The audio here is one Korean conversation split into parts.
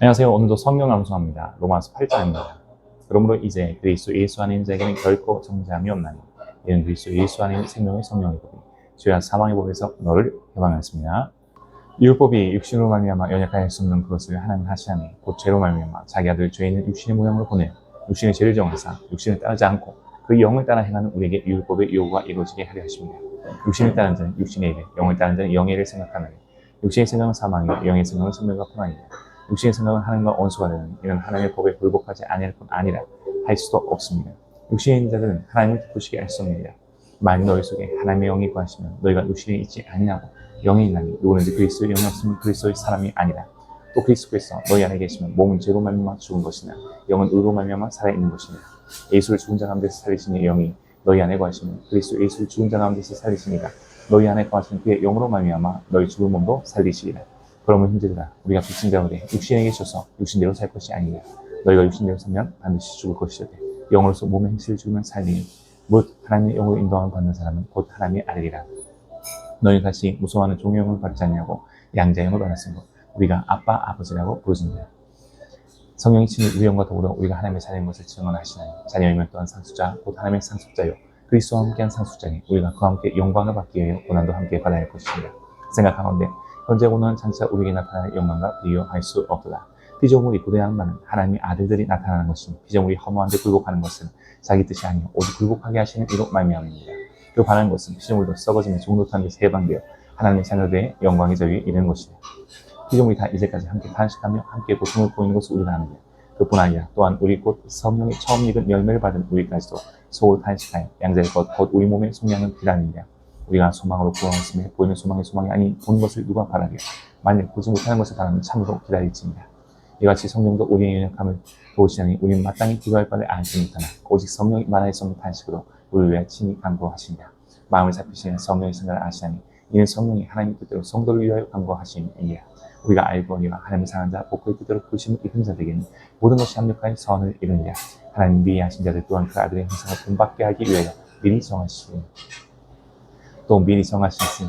안녕하세요. 오늘도 성경 암송합니다. 로마서 8장입니다. 그러므로 이제 그리스도 예수 있는 자에게는 결코 정죄함이 없나니 이는 그리스도 예수 있는 생명의 성령이거든 죄와 사망의 법에서 너를 해방하였습니다. 율법이 육신으로 말미암아 연약하여 수 없는 그것을 하나님 하시나니 곧 죄로 말미암아 자기 아들 죄 있는 육신의 모양으로 보내 육신의 죄를 정하사 육신을 따르지 않고 그 영을 따라 행하는 우리에게 율법의 요구가 이루어지게 하려 하십니다. 육신을 따르는 자는 육신의 일에 영을 따르는 자는 영의 일을 생각하느니 육신의 생각은 사망이요 영의 생각은 생명과 평안이다. 육신의 생각은 하나님과 원수가 되는 이는 하나님의 법에 굴복하지 아니할 뿐 아니라 할 수도 없습니다. 있는 자들은 하나님을 기쁘시게 할 수 없느니라. 만일 너희 속에 하나님의 영이 거하시면 너희가 육신에 있지 아니하고 영이 있나니 누구든지 그리스도의 영이 없으면 그리스도의 사람이 아니라. 또 그리스도께서 너희 안에 계시면 몸은 죄로 말미암아 죽은 것이나 영은 의로 말미암아 살아 있는 것이니라. 예수를 죽은 자 가운데서 살리시는 영이 너희 안에 거하시면 그리스도 예수를 죽은 자 가운데서 살리시니까 너희 안에 거하시는 그의 영으로 말미암아 너희 죽은 몸도 살리시리라. 그러면 힘들다. 우리가 빚진 자오되 육신에 계셔서 육신대로 살 것이 아니라 너희가 육신대로 살면 반드시 죽을 것이오되 영으로서 몸의 행실을 죽으면 살리니 곧 하나님의 영으로 인도함을 받는 사람은 곧 하나님의 아들이라. 너희 같이 무서워하는 종의 영을 받지 않냐고 양자의 영을 것 우리가 아빠 아버지라고 부르신다. 성령이 친히 우리 영과 더불어 우리가 하나님의 자녀인 것을 증언하시나니 자녀이면 또한 상수자 곧 하나님의 상속자요 그리스도와 함께한 상속자니 우리가 그와 함께 영광을 받기 위하여 고난도 함께 받아야 할 것입니다. 생각하건대 현재 고난은 장차 우리에게 나타날 영광과 비교할 수 없도다. 피조물이 바는 하나님의 아들들이 나타나는 것이니 피조물이 허무한 데 굴복하는 것은 자기 뜻이 아니요 오직 굴복하게 하시는 이로 말미암습니다. 그 바라는 것은 피조물도 썩어짐에 종노탄 데서 해방되어 하나님의 자녀들의 영광의 자리에 이르는 것이다. 피조물이 다 이제까지 함께 탄식하며 함께 고통을 보이는 것을 우리가 아느냐. 그뿐 아니라 또한 우리 곧 성령이 처음 익은 열매를 받은 우리까지도 속으로 탄식하여 양자의 것, 곧 우리 몸의 속량은 비라느냐. 우리가 소망으로 구원했음에 보이는 소망이 소망이 아닌 보는 것을 누가 바라며 만일 보지 못하는 것을 바라면 참으로 기다릴지니라. 이같이 성령도 우리의 연약함을 도우시나니 우리는 마땅히 기도할 바를 알지 못하나 오직 성령이 수 없는 탄식으로 우리를 위해 친히 간구하신다. 마음을 살피시는 성령의 생각을 아시나니 이는 성령이 하나님 뜻대로 성도를 위하여 간구하심이니라. 우리가 알거니와 하나님을 사랑하는 자 복의 뜻대로 부르심을 입은 자들에게는 모든 것이 합력하여 선을 이루니라. 하나님 미리 하신 자들 또한 그 아들의 형상을 본받게 하기 위하여 미리 정하시니 또 미리 정하신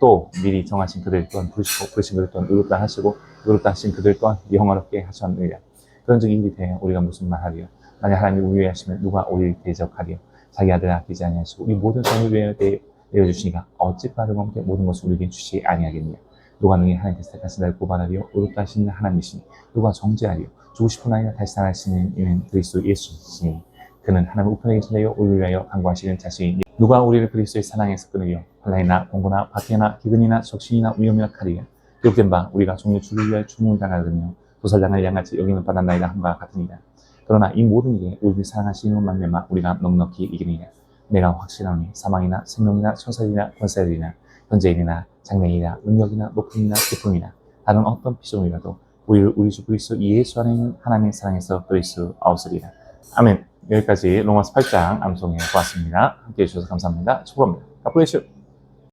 또 미리 정하신 그들 또한 부르시고 부르신 그들 또한 의롭다 하시고 의롭다 하신 그들 또한 영화롭게 하셨느니라. 그런즉 인기 대해 우리가 무슨 말하리요? 만약 하나님이 우리 하시면 누가 우리를 대적하리요? 자기 아들을 아끼지 아니하시고 우리 모든 성을 위하여 내어주시니까 어찌 함께 모든 것을 우리에게 주시지 아니하겠느냐? 누가 능히 하나님께서 택하신 나를 고발하리요? 의롭다 하시는 하나님이시니 누가 정죄하리요? 죽고 싶은 아이가 다시 살아나시는 이는 그리스도 예수시니 그는 하나님 우편에 계신 자요. 우리를 위하여 간구하시는 자신이 누가 우리를 그리스도의 사랑에서 끊으려 환란이나 공고나 박해나 기근이나 적신이나 위험이나 칼이야 기록된 바 우리가 종류 주를 위하여 죽음을 당하거든요. 도살당을 양같이 여기는 받았나이다 함과 같으니라. 그러나 이 모든 게 우리를 사랑하시는 만면만 우리가 넉넉히 이기느냐 내가 확실하니 사망이나 생명이나 천사들이나 권세들이나 현재일이나 장래일이나 능력이나 높음이나 기쁨이나 다른 어떤 피조물이라도 우리를 우리 주 그리스도 예수 안에 있는 하나님의 사랑에서 수 없으리라. 아멘 여기까지 로마서 8장 암송해 보았습니다. 함께 해 주셔서 감사합니다. bless you